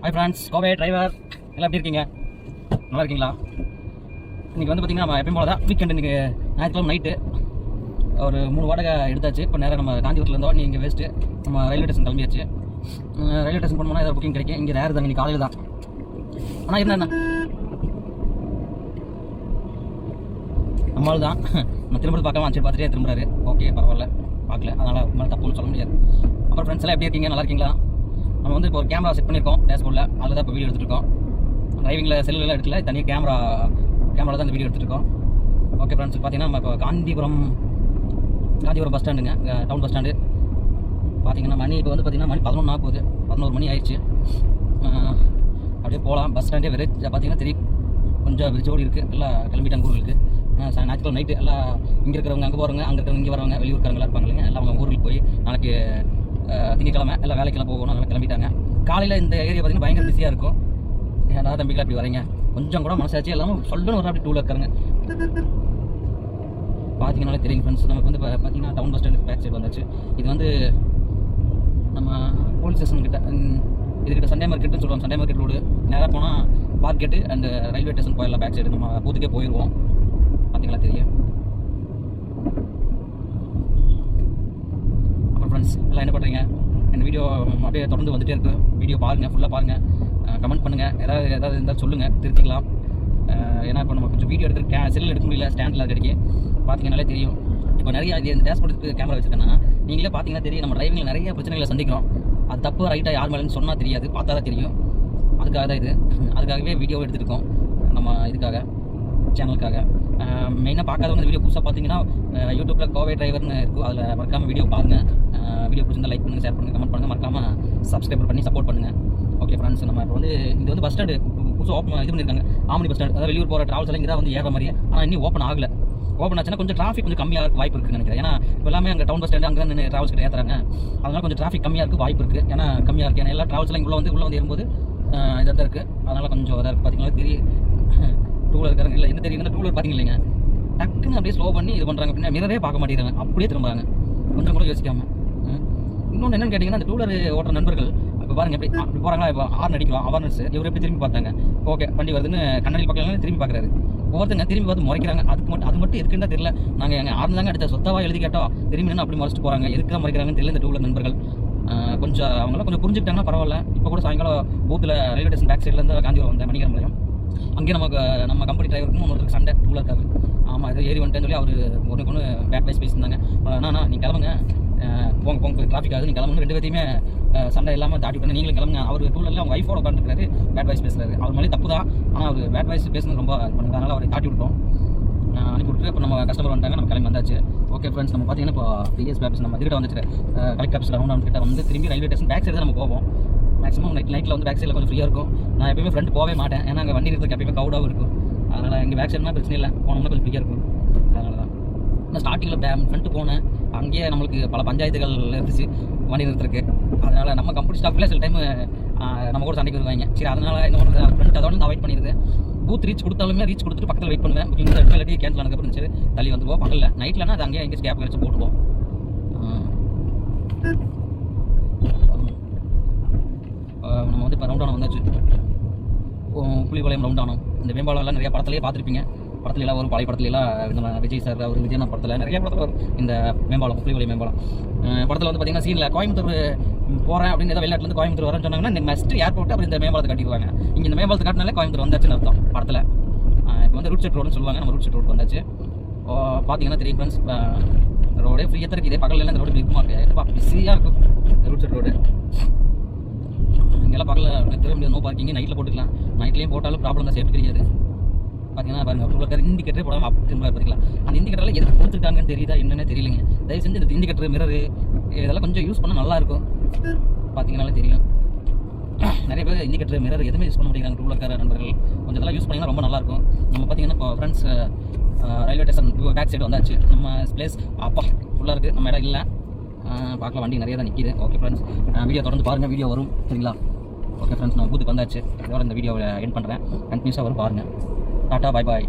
Hi friends Kovai driver எல்லாம் எப்படி இருக்கீங்க? நல்லா இருக்கீங்களா? இன்றைக்கி வந்து பார்த்திங்கன்னா நம்ம எப்பயும் போல தான் வீக்கெண்டு இன்றைக்கி ஞாயிற்றுக்கிழமை நைட்டு ஒரு மூணு வாடகை எடுத்தாச்சு. இப்போ நேராக நம்ம காஞ்சிபுரத்தில் இருந்தோம். நீங்கள் வேஸ்ட்டு நம்ம ரயில்வே ஸ்டேஷன் கிளம்பியாச்சு. ரயில்வே ஸ்டேஷன் போனோம்னா ஏதாவது புக்கிங் கிடைக்கும். இங்கே நேரம் தாங்க இன்னைக்கு காலையில் தான். ஆனால் என்ன நம்மளால் தான். நம்ம திரும்ப பார்க்காம சரி பார்த்துட்டே திரும்புறாரு. ஓகே பரவாயில்ல. பார்க்கல. அதனால் மேலே தப்புன்னு சொல்ல முடியாது. அப்புறம் ஃப்ரெண்ட்ஸ் எல்லாம் எப்படி இருக்கீங்க? நல்லா இருக்கீங்களா? நம்ம வந்து இப்போ ஒரு கேமரா செட் பண்ணியிருக்கோம் டேஷ்போர்டில் அதில் தான் இப்போ வீடியோ எடுத்துருக்கோம் டிரைவிங்கில் செல்லுலாம் எடுக்கல தனியாக கேமரா கேமரா தான் இந்த வீடியோ எடுத்துருக்கோம். ஓகே ஃப்ரெண்ட்ஸ் பார்த்தீங்கன்னா நம்ம இப்போ காந்திபுரம் காந்திபுரம் பஸ் ஸ்டாண்டுங்க டவுன் பஸ் ஸ்டாண்டு பார்த்தீங்கன்னா மணி இப்போ வந்து பார்த்தீங்கன்னா மணி பதினொன்று ஆகுது பதினோரு மணி ஆயிடுச்சு. அப்படியே போகலாம். பஸ் ஸ்டாண்டே வெறும் பார்த்தீங்கன்னா தெரியும். கொஞ்சம் விரிச்சோடி இருக்குது எல்லாம் கிளம்பிட்டாங்க ஊருக்கு ஞாயிற்றுக்கிழமை நைட்டு எல்லாம் இங்கே இருக்கிறவங்க அங்கே போகிறவங்க அங்கே இருக்கிறவங்க இங்கே வரவங்க வெளியூர்க்காரங்களா இருப்பாங்க இல்லைங்க. எல்லாம் அவங்க ஊருக்கு போய் நாளைக்கு திங்கக்கிழமை திங்கட்கிழமை எல்லாம் வேலைக்கெல்லாம் போகணும் அதெல்லாம் கிளம்பிட்டாங்க. காலையில் இந்த ஏரியா பார்த்தீங்கன்னா பயங்கர பிஸியாக இருக்கும். ஏன்னா தம்பிகளா இப்படி வரீங்க கொஞ்சம் கூட மனசாச்சு எல்லாமே சொல்லணும் ஒரு அப்படி டூவில் இருக்காங்க பார்த்தீங்கன்னாலே தெரியும் ஃப்ரெண்ட்ஸ் நமக்கு வந்து இப்போ பார்த்தீங்கன்னா டவுன் பஸ் ஸ்டாண்டுக்கு பேக் சைடு வந்தாச்சு. இது வந்து நம்ம போலீஸ் ஸ்டேஷன் கிட்ட இதுக்கிட்ட சண்டே மார்க்கெட்னு சொல்லுவோம் சண்டே மார்க்கெட் ரோடு நேராக போனால் மார்க்கெட்டு அண்ட் ரயில்வே ஸ்டேஷன் போயிடலாம் பேக் சைடு நம்ம பூத்துக்கே போயிடுவோம் பார்த்தீங்களா தெரியும் அப்புறம் ஃப்ரெண்ட்ஸ் எல்லாம் என்ன பண்ணுறீங்க இந்த வீடியோ அப்படியே தொடர்ந்து வந்துகிட்டே இருக்கும் வீடியோ பாருங்கள் ஃபுல்லாக பாருங்கள் கமெண்ட் பண்ணுங்கள் ஏதாவது ஏதாவது இருந்தால் சொல்லுங்கள் திருத்திக்கலாம். ஏன்னா இப்போ நம்ம கொஞ்சம் வீடியோ எடுத்து கே செல்லில் எடுக்க முடியல ஸ்டாண்டில் கிடைக்கி பார்த்தீங்கன்னாலே தெரியும். இப்போ நிறைய இது இந்த டேஷ்போர்டுக்கு கேமரா வச்சுருக்கேன்னா நீங்களே பார்த்தீங்கன்னா தெரியும். நம்ம டிரைவிங்கில் நிறைய பிரச்சனைகளை சந்திக்கிறோம். அது தப்பு ரைட்டாக யார் மேலேன்னு சொன்னால் தெரியாது. பார்த்தா தான் தெரியும். அதுக்காக தான் இது. அதுக்காகவே வீடியோ எடுத்துருக்கோம். நம்ம இதுக்காக. சேனலுக்காக மெயினாக பார்க்காதவங்க இந்த வீடியோ புதுசாக பார்த்தீங்கன்னா யூடியூப்பில் கோவை டிரைவர்னு இருக்கும். அதில் மறக்காமல் வீடியோ பாருங்கள் வீடியோ பிடிச்சிருந்தா லைக் பண்ணுங்கள் ஷேர் பண்ணுங்கள் கமெண்ட் பண்ணுங்கள் மறக்காமல் சப்ஸ்கிரைப் பண்ணி சப்போர்ட் பண்ணுங்கள் ஓகே ஃப்ரெண்ட்ஸ் நம்ம இப்போ வந்து இது வந்து பஸ் ஸ்டாண்டு புதுசாக ஓப்பன் இது பண்ணியிருக்காங்க ஆமணி பஸ் ஸ்டாண்ட் அதாவது வெளியூர் போகிற ட்ராவல்ஸ் எல்லாம் இங்கே தான் வந்து ஏற மாதிரி ஆனால் இன்னும் ஓப்பன் ஆகலை. ஓப்பன் ஆச்சுன்னா கொஞ்சம் டிராஃபிக் கொஞ்சம் கம்மியாக இருக்க வாய்ப்பு இருக்குன்னு நினைக்கிறேன். ஏன்னா இப்போ எல்லாமே அங்கே டவுன் பஸ் ஸ்டாண்டு அங்கே தான் ட்ராவல்ஸ் கிட்ட ஏற்றுறாங்க அதனால் கொஞ்சம் டிராஃபிக் கம்மியாக இருக்குது வாய்ப்பு இருக்குது ஏன்னா கம்மியாக இருக்குது ஏன்னா எல்லா ட்ராவல்ஸ் எல்லாம் உள்ள வந்து உள்ளே வந்து ஏறும்போது இதாக தான் இருக்குது அதனால் கொஞ்சம் இதாக இருக்குது பார்த்தீங்கன்னா தெரியும். டூவில் இருக்காங்க இல்லை என்ன தெரியுது டூலர் பார்த்தீங்க இல்லைங்க டக்குன்னு அப்படியே ஸ்லோ பண்ணி இது பண்ணுறாங்க அப்படின்னா மிரரே பார்க்க மாட்டேங்கிறாங்க. அப்படியே திரும்புறாங்க. கொஞ்சம் கூட யோசிக்காமல் இன்னொன்று என்னென்னு கேட்டிங்கன்னா அந்த டூலர் ஓட்டுற நண்பர்கள் இப்போ பாருங்க எப்படி அப்படி போகிறாங்களா இப்போ ஆர் அடிக்கலாம் அவர்னஸ் இவர் எப்படி திரும்பி பார்த்தாங்க? ஓகே வண்டி வருதுன்னு கண்ணாடி பார்க்கலாம் திரும்பி பார்க்குறாரு? ஒவ்வொருத்தங்க திரும்பி பார்த்து முறைக்கிறாங்க. அதுக்கு மட்டும் அது மட்டும் இருக்குன்னு தான் தெரியல. நாங்கள் எங்கள் ஆறு தாங்க அடிச்சா சொத்தாவா எழுதி கேட்டோம் திரும்பி நின்று அப்படி மறைச்சிட்டு போகிறாங்க எதுக்கு தான் முறைக்கிறாங்கன்னு தெரியல இந்த டூலர் நண்பர்கள். கொஞ்சம் அவங்களாம் கொஞ்சம் புரிஞ்சுக்கிட்டாங்கன்னா பரவாயில்ல. இப்போ கூட சாயங்காலம் பூத்தில் ரயில்வே ஸ்டேஷன் பேக் சைட்லேருந்து காந்திபுரம் வந்தேன் மணிகரம் நிலையம் அங்கேயே நமக்கு நம்ம கம்பெனி டிரைவருக்கும் ஒருத்தருக்கு சண்டை டூலர் இருக்காரு. ஆமாம் ஏதோ ஏறி வந்துட்டேன்னு சொல்லி அவர் ஒன்று ஒன்று பேட் வைஸ் பேசியிருந்தாங்க. அண்ணா நீ கிளம்புங்க. போங்க போங்க டிராஃபிக் ஆகுது. நீ கிளம்புங்க ரெண்டு பேர்த்தையுமே சண்டை இல்லாமல் தாட்டி விட்டு நீங்களும் கிளம்புங்க. அவர் டூலரில் அவங்க ஒய்ஃபோட உட்காந்துருக்காரு பேட் வைஸ் பேசுறாரு. அவர் மேலே தப்பு தான். ஆனால் அவர் பேட் வைஸ் பேசுனது ரொம்ப இது அதனால் அவரை தாட்டி விட்டோம் அனுப்பி விட்டு இப்போ நம்ம கஸ்டமர் வந்துட்டாங்க. நம்ம கிளம்பி வந்தாச்சு. ஓகே ஃப்ரெண்ட்ஸ் நம்ம பார்த்தீங்கன்னா இப்போ பிஎஸ் பேப்ஸ் நம்ம இதுக்கிட்ட வந்துச்சு கலெக்ட் ஆஃபீஸில் ரவுண்ட் கிட்ட வந்து திரும்பி ரயில்வே ஸ்டேஷன் பேக் சைடு தான் நம்ம போவோம். மேக்ஸிமம் நைட் நைட்டில் வந்து பேக் சைடில் கொஞ்சம் ஃப்ரீயாக இருக்கும். நான் எப்பயுமே ஃப்ரெண்ட் போகவே மாட்டேன். ஏன்னா அங்கே வண்டி இருக்கிறதுக்கு எப்பயுமே கவுடாகவும் இருக்கும். அதனால் எங்கள் பேக் சைடுனா பிரச்சனை இல்லை. போனோம்னா கொஞ்சம் ஃப்ரீயாக இருக்கும். அதனால தான் நான் ஸ்டார்டிங்கில் பே ஃப்ரண்ட்டு போனேன். அங்கேயே நம்மளுக்கு பல பஞ்சாயத்துகள் இருந்துச்சு வண்டி நிறுத்துறதுக்கு. அதனால் நம்ம கம்பெனி ஸ்டாஃப்லேயே சில டைம் நம்ம கூட சண்டைக்கு வருவாங்க. சரி அதனால் என்ன பண்ணுறது ஃப்ரெண்ட் அதோட நான் அவாய்ட் பண்ணிடுது பூத் ரீச் கொடுத்தாலுமே ரீச் கொடுத்துட்டு பக்கத்தில் வெயிட் பண்ணுவேன். புக்கிங் இந்த இடத்துல இல்லாட்டி கேன்சல் ஆனதுக்கப்புறம் சரி தள்ளி வந்துருவோம். பக்கத்தில் நைட்லனா அது அங்கேயே எங்கே கேப் கிடச்சி போட்டுவோம் ஆஹ் நம்ம வந்து இப்போ ரவுண்டானம் வந்தாச்சு. உம் புலிபாளையம் ரவுண்டானம் இந்த மேம்பாலம்லாம் நிறைய படத்துலேயே பார்த்துருப்பீங்க. படத்துல எல்லாம் வரும் பழைய படத்துல எல்லாம் நம்ம விஜய் சார் அவர் விஜயனா படத்தில் நிறைய படத்தில் வரும். இந்த மேம்பாலம் புலிபாளையம் மேம்பாலம். படத்தில் வந்து பார்த்தீங்கன்னா சீனில் கோயம்புத்தூர் போகிறேன் அப்படின்னு ஏதாவது வெளிநாட்டிலேருந்து கோயம்புத்தூர் வரேன்னு சொன்னாங்கன்னா இந்த மஸ்ட் ஏர்போர்ட் அப்புறம் இந்த மேம்பாலத்தை கட்டிடுவாங்க. இங்கே இந்த மேம்பாலத்தை காட்டினாலே கோயம்புத்தூர் வந்தாச்சுன்னு அர்த்தம் படத்தில். இப்போ வந்து ரூட் செட் ரோடுன்னு சொல்லுவாங்க நம்ம ரூட் செட் ரோடு வந்தாச்சு. பார்த்தீங்கன்னா தெரியும் ஃப்ரெண்ட்ஸ் ரோடே ஃப்ரீயாக தான் இருக்குது இதே பக்கத்தில் இந்த ரோடு பிக்குமா இருக்குது பிஸியாக இருக்கும் ரூட் செட் ரோடு வேலை பார்க்கல தெரிய முடியாது. நோ பார்க்கிங் நைட்டில் போட்டுக்கலாம். நைட்லேயும் போட்டாலும் ப்ராப்ளம் தான் சேஃப்டி கிடையாது. பார்த்தீங்கன்னா பாருங்க டூ வீலர் இண்டிகேட்டரே போடாமல் அப்படி திரும்ப பார்த்துக்கலாம். அந்த இண்டிகேட்டரில் எதுக்கு கொடுத்துருக்காங்கன்னு தெரியுதா என்னன்னே தெரியலங்க. தயவு செஞ்சு இந்த இண்டிகேட்டர் மிரரு இதெல்லாம் கொஞ்சம் யூஸ் பண்ணால் நல்லா இருக்கும். தெரியும். நிறைய பேர் இண்டிகேட்டர் மிரர் எதுவுமே யூஸ் பண்ண மாட்டேங்கிறாங்க டூ வீலர்கார நண்பர்கள். கொஞ்சம் இதெல்லாம் யூஸ் பண்ணிங்கன்னா ரொம்ப நல்லாயிருக்கும் நம்ம பார்த்தீங்கன்னா இப்போ friends railway station back side வந்தாச்சு. நம்ம பிளேஸ் அப்பா ஃபுல்லாக இருக்குது நம்ம இடம் இல்லை. பார்க்கலாம் வண்டி நிறைய தான் நிற்கிது ஓகே ஃப்ரெண்ட்ஸ் வீடியோ தொடர்ந்து பாருங்கள் வீடியோ வரும். சரிங்களா? ஓகே ஃப்ரெண்ட்ஸ் நான் பூத்துக்கு வந்தாச்சு. இதோட இந்த வீடியோவை என் பண்ணுறேன் கண்டினியூஸாக வரும் பாருங்கள் டாட்டா பாய் பாய்